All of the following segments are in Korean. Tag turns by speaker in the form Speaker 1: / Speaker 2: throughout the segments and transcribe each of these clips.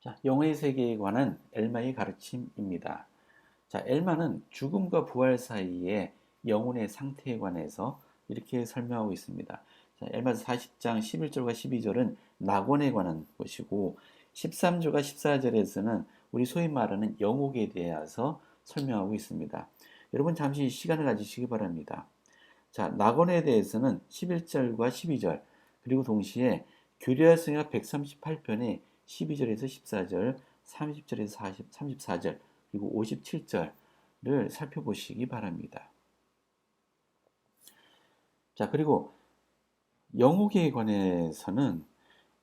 Speaker 1: 자, 영의 세계에 관한 엘마의 가르침입니다. 자, 엘마는 죽음과 부활 사이에 영혼의 상태에 관해서 이렇게 설명하고 있습니다. 자, 엘마서 40장 11절과 12절은 낙원에 관한 것이고 13절과 14절에서는 우리 소위 말하는 영옥에 대해서 설명하고 있습니다. 여러분 잠시 시간을 가지시기 바랍니다. 자, 낙원에 대해서는 11절과 12절 그리고 동시에 교리화성약 138편의 12절에서 14절, 30절에서 40, 34절, 그리고 57절을 살펴보시기 바랍니다. 자, 그리고 영옥에 관해서는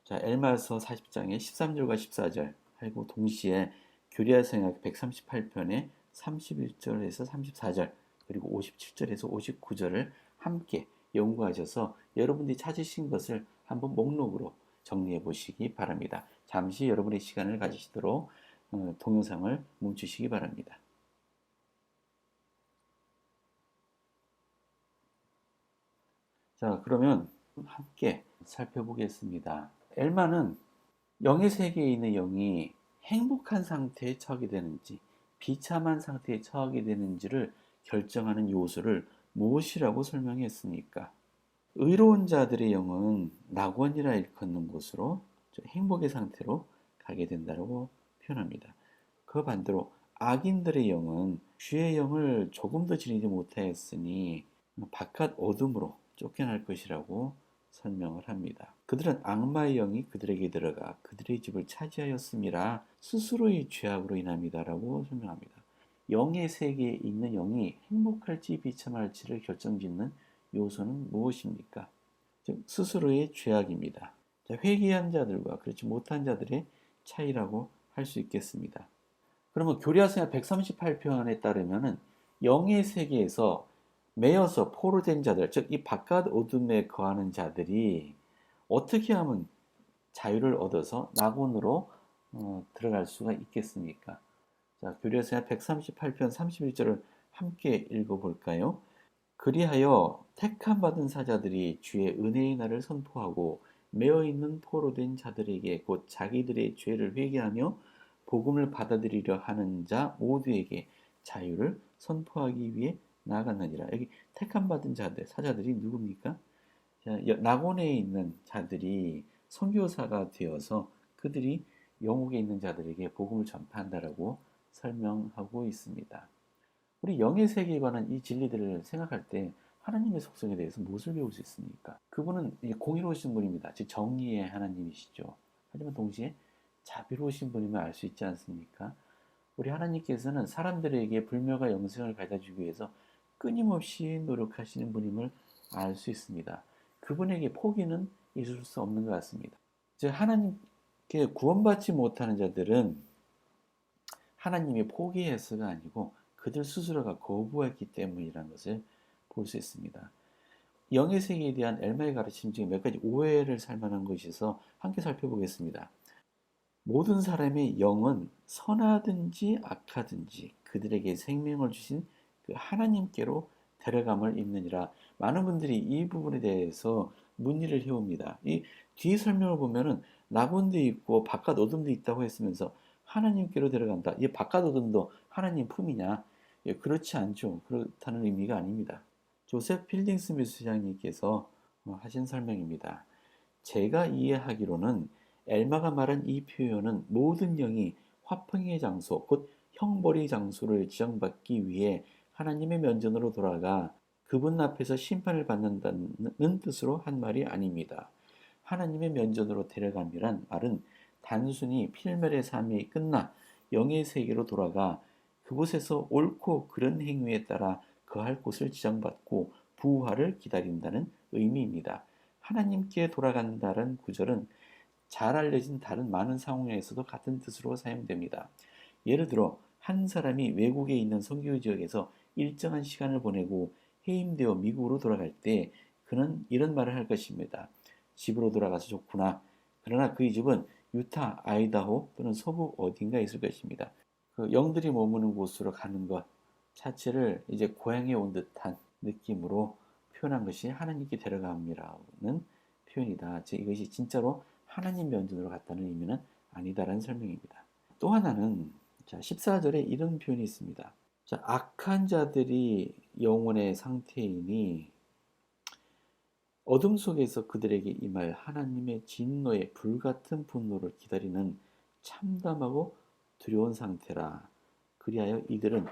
Speaker 1: 자, 엘마서 40장의 13절과 14절, 그리고 동시에 교리화성약 138편의 31절에서 34절, 그리고 57절에서 59절을 함께 연구하셔서 여러분들이 찾으신 것을 한번 목록으로 정리해 보시기 바랍니다. 잠시 여러분의 시간을 가지시도록 어, 동영상을 멈추시기 바랍니다. 자, 그러면 함께 살펴보겠습니다. 엘마는 영의 세계에 있는 영이 행복한 상태에 처하게 되는지 비참한 상태에 처하게 되는지를 결정하는 요소를 무엇이라고 설명했습니까? 의로운 자들의 영은 낙원이라 일컫는 곳으로 행복의 상태로 가게 된다고 표현합니다. 그 반대로 악인들의 영은 주의 영을 조금도 지니지 못하였으니 바깥 어둠으로 쫓겨날 것이라고 설명을 합니다. 그들은 악마의 영이 그들에게 들어가 그들의 집을 차지하였음이라 스스로의 죄악으로 인함이다라고 설명합니다. 영의 세계에 있는 영이 행복할지 비참할지를 결정짓는 요소는 무엇입니까? 즉 스스로의 죄악입니다. 회개한 자들과 그렇지 못한 자들의 차이라고 할 수 있겠습니다. 그러면 교리하성약 138편에 따르면은 영의 세계에서 매여서 포로된 자들, 즉 이 바깥 어둠에 거하는 자들이 어떻게 하면 자유를 얻어서 낙원으로 어, 들어갈 수가 있겠습니까? 자, 교리서약 138편 31절을 함께 읽어볼까요? 그리하여 택함 받은 사자들이 주의 은혜의 날을 선포하고 매어 있는 포로 된 자들에게 곧 자기들의 죄를 회개하며 복음을 받아들이려 하는 자 모두에게 자유를 선포하기 위해 나아갔느니라. 여기 택함 받은 자들, 사자들이 누굽니까? 낙원에 있는 자들이 선교사가 되어서 그들이 영국에 있는 자들에게 복음을 전파한다라고 설명하고 있습니다. 우리 영의 세계에 관한 이 진리들을 생각할 때 하나님의 속성에 대해서 무엇을 배울 수 있습니까? 그분은 공의로우신 분입니다. 즉 정의의 하나님이시죠. 하지만 동시에 자비로우신 분임을 알 수 있지 않습니까? 우리 하나님께서는 사람들에게 불멸과 영생을 가져다 주기 위해서 끊임없이 노력하시는 분임을 알 수 있습니다. 그분에게 포기는 있을 수 없는 것 같습니다. 즉 하나님께 구원받지 못하는 자들은 하나님이 포기해서가 아니고 그들 스스로가 거부했기 때문이라는 것을 볼 수 있습니다. 영의 세계에 대한 엘마의 가르침 중에 몇 가지 오해를 살 만한 것이 있어 함께 살펴보겠습니다. 모든 사람의 영은 선하든지 악하든지 그들에게 생명을 주신 그 하나님께로 데려감을 입느니라. 많은 분들이 이 부분에 대해서 문의를 해옵니다. 이 뒤 설명을 보면은 낙원도 있고 바깥 어둠도 있다고 했으면서 하나님께로 데려간다. 이 바깥 어둠도 하나님 품이냐? 예, 그렇지 않죠. 그렇다는 의미가 아닙니다. 조셉 필딩 스미스 소장님께서 어, 하신 설명입니다. 제가 이해하기로는 엘마가 말한 이 표현은 모든 영이 화평의 장소, 곧 형벌의 장소를 지정받기 위해 하나님의 면전으로 돌아가 그분 앞에서 심판을 받는다는 뜻으로 한 말이 아닙니다. 하나님의 면전으로 데려감이란 말은 단순히 필멸의 삶이 끝나 영의 세계로 돌아가 그곳에서 옳고 그른 행위에 따라 거할 곳을 지정받고 부활을 기다린다는 의미입니다. 하나님께 돌아간다는 구절은 잘 알려진 다른 많은 상황에서도 같은 뜻으로 사용됩니다. 예를 들어 한 사람이 외국에 있는 선교 지역에서 일정한 시간을 보내고 해임되어 미국으로 돌아갈 때 그는 이런 말을 할 것입니다. 집으로 돌아가서 좋구나. 그러나 그의 집은 유타, 아이다호 또는 서부 어딘가 있을 것입니다. 그 영들이 머무는 곳으로 가는 것 자체를 이제 고향에 온 듯한 느낌으로 표현한 것이 하나님께 데려감이라는 표현이다. 즉 이것이 진짜로 하나님 면전으로 갔다는 의미는 아니다라는 설명입니다. 또 하나는 자, 14절에 이런 표현이 있습니다. 자, 악한 자들이 영혼의 상태이니 어둠 속에서 그들에게 임할 하나님의 진노의 불같은 분노를 기다리는 참담하고 두려운 상태라. 그리하여 이들은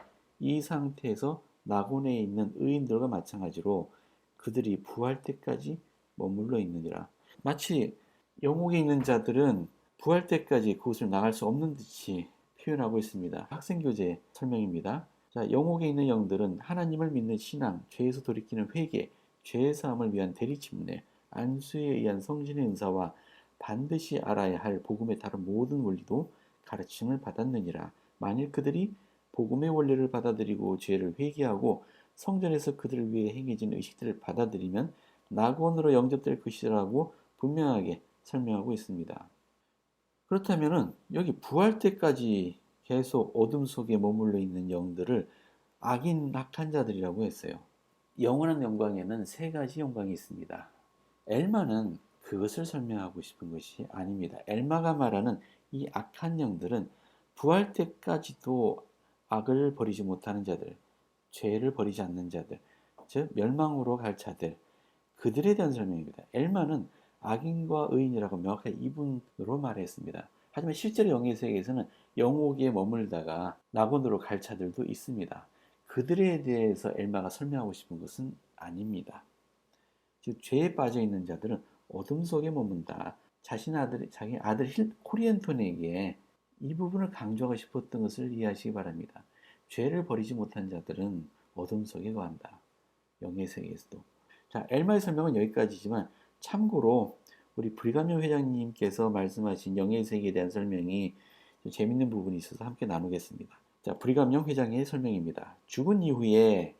Speaker 1: 이 상태에서 낙원에 있는 의인들과 마찬가지로 그들이 부활 때까지 머물러 있느니라. 마치 영옥에 있는 자들은 부활 때까지 그곳을 나갈 수 없는 듯이 표현하고 있습니다. 학생교재 설명입니다. 자, 영옥에 있는 영들은 하나님을 믿는 신앙, 죄에서 돌이키는 회개, 죄의 사함을 위한 대리 침례, 안수에 의한 성신의 은사와 반드시 알아야 할 복음의 다른 모든 원리도 가르침을 받았느니라. 만일 그들이 복음의 원리를 받아들이고 죄를 회개하고 성전에서 그들을 위해 행해진 의식들을 받아들이면 낙원으로 영접될 것이라고 분명하게 설명하고 있습니다. 그렇다면은 여기 부활 때까지 계속 어둠 속에 머물러 있는 영들을 악인 악한 자들이라고 했어요. 영원한 영광에는 세 가지 영광이 있습니다. 엘마는 그것을 설명하고 싶은 것이 아닙니다. 엘마가 말하는 이 악한 영들은 부활 때까지도 악을 버리지 못하는 자들, 죄를 버리지 않는 자들, 즉 멸망으로 갈 자들, 그들에 대한 설명입니다. 엘마는 악인과 의인이라고 명확하게 이분으로 말했습니다. 하지만 실제로 영의 세계에서는 영옥에 머물다가 낙원으로 갈 자들도 있습니다. 그들에 대해서 엘마가 설명하고 싶은 것은 아닙니다. 즉 죄에 빠져 있는 자들은 어둠 속에 머문다. 자신 아들 자기 아들 힐 코리엔톤에게 이 부분을 강조하고 싶었던 것을 이해하시기 바랍니다. 죄를 버리지 못한 자들은 어둠 속에 거한다. 영의 세계에서도. 자, 엘마의 설명은 여기까지지만 참고로 우리 브리감용 회장님께서 말씀하신 영의 세계에 대한 설명이 재밌는 부분이 있어서 함께 나누겠습니다. 자, 브리감용 회장의 설명입니다. 죽은 이후에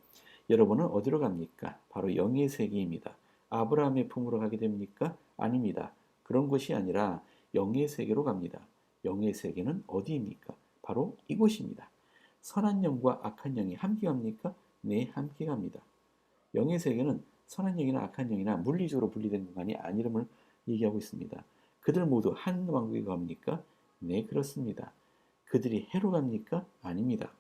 Speaker 1: 여러분은 어디로 갑니까? 바로 영의 세계입니다. 아브라함의 품으로 가게 됩니까? 아닙니다. 그런 것이 아니라 영의 세계로 갑니다. 영의 세계는 어디입니까? 바로 이곳입니다. 선한 영과 악한 영이 함께 갑니까? 네, 함께 갑니다. 영의 세계는 선한 영이나 악한 영이나 물리적으로 분리된 공간이 아니름을 얘기하고 있습니다. 그들 모두 한 왕국에 갑니까? 네, 그렇습니다. 그들이 해로 갑니까? 아닙니다.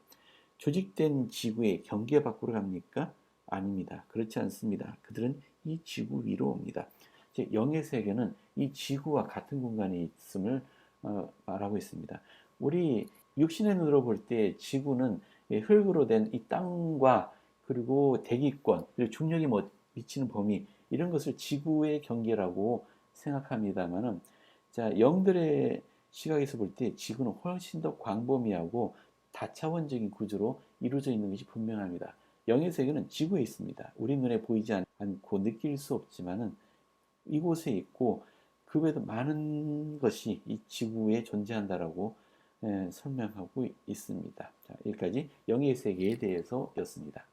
Speaker 1: 조직된 지구의 경계 밖으로 갑니까? 아닙니다. 그렇지 않습니다. 그들은 이 지구 위로 옵니다. 영의 세계는 이 지구와 같은 공간에 있음을 어, 말하고 있습니다. 우리 육신의 눈으로 볼 때 지구는 흙으로 된 이 땅과 그리고 대기권 그리고 중력이 뭐 미치는 범위 이런 것을 지구의 경계라고 생각합니다만은 자 영들의 시각에서 볼 때 지구는 훨씬 더 광범위하고 다차원적인 구조로 이루어져 있는 것이 분명합니다. 영의 세계는 지구에 있습니다. 우리 눈에 보이지 않고 느낄 수 없지만은 이곳에 있고 그 외에도 많은 것이 이 지구에 존재한다라고 설명하고 있습니다. 자, 여기까지 영의 세계에 대해서였습니다.